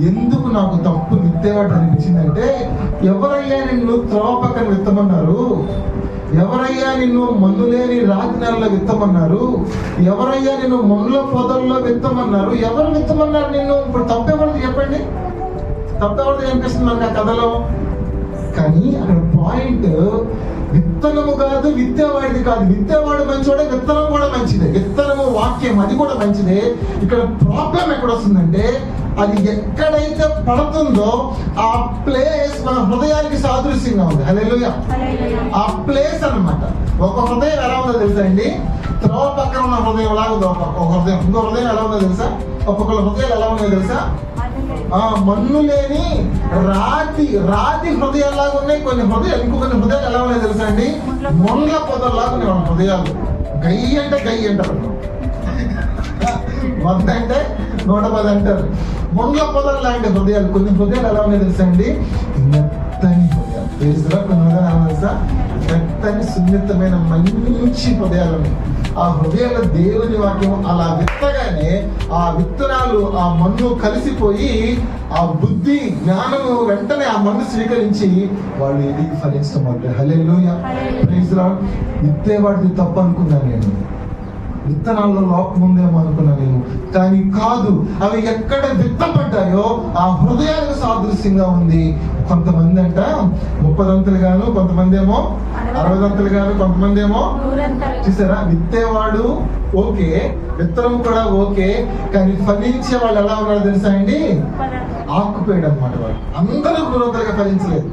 ఎందుకు నాకు తప్పు విత్తేవాడు అనిపించిందంటే ఎవరయ్యా నిన్ను త్రోవ పక్కన విత్తమన్నారు? ఎవరయ్యా నిన్ను మన్ను లేని రాతి నెలలో విత్తమన్నారు? ఎవరయ్యా నిన్ను మన్నుల పొదల్లో విత్తమన్నారు? ఎవరు విత్తమన్నారు నిన్ను? ఇప్పుడు తప్పెవరిది చెప్పండి. తప్పెవరిది అనిపిస్తుంది మనకు ఆ కథలో? కానీ అక్కడ పాయింట్ విత్తనము కాదు విత్తేవాడిది కాదు. విత్తేవాడు మంచివాడే విత్తనం కూడా మంచిదే. విత్తనము వాక్యం అది కూడా మంచిదే. ఇక్కడ ప్రాబ్లం ఎక్కడ వస్తుందంటే అది ఎక్కడైతే పడుతుందో ఆ ప్లేస్ మన హృదయానికి సాదృశ్యంగా ఉంది. హల్లెలూయా. ఆ ప్లేస్ అన్నమాట. ఒక హృదయం ఎలా ఉందో తెలుసా అండి? త్రోవ పక్కన ఉన్న హృదయం ఉందో ఒక హృదయం. ఇంకో హృదయం ఎలా ఉందో తెలుసా? ఒక్కొక్కరు హృదయాలు ఎలా ఉన్నాయో తెలుసా? ఆ మన్ను లేని రాతి రాతి హృదయాల్లాగా ఉన్నాయి. కొన్ని హృదయాలు ఇంకొన్ని హృదయాలు ఎలా ఉన్నాయి తెలుసా అండి? మొండ్ల పొదల్లాగా ఉన్నాయి హృదయాలు. గై అంటే గై అంటారు. వంద అంటే నూట పది అంటారు. మొండ్ల పొదలు లాంటి హృదయాలు కొన్ని హృదయాలు ఎలా ఉన్నాయి తెలుసా అండి? మెత్తని హృదయాలు. కొన్ని హృదయాలు తెలుసా? మెత్తని సున్నితమైన మంచి హృదయాలు ఆ హృదయాల దేవుని వాక్యం అలా విత్తగానే ఆ విత్తనాలు ఆ మన్ను కలిసిపోయి ఆ బుద్ధి జ్ఞానము వెంటనే ఆ మన్ను స్వీకరించి వాళ్ళు ఎదిగి ఫలించడం మొదలు. హలే విత్తేవాడిది తప్పు అనుకున్నాను నేను. విత్తనాల్లో లోపం ఉందేమో అనుకున్నా నేను. కానీ కాదు అవి ఎక్కడ విత్తపడ్డాయో ఆ హృదయాలకు సాదృశ్యంగా ఉంది. కొంతమంది అంట ముప్పదంతులు గాను కొంతమంది ఏమో అరవదంతులు గాను కొంతమంది ఏమో చూసారా? విత్తేవాడు ఓకే విత్తనం కూడా ఓకే కానీ ఫలించే వాళ్ళు ఎలా ఉన్నారో తెలుసా అండి? ఆకుపోయాడు అనమాట వాడు అందరూ నూరంతలుగా ఫలించలేదు.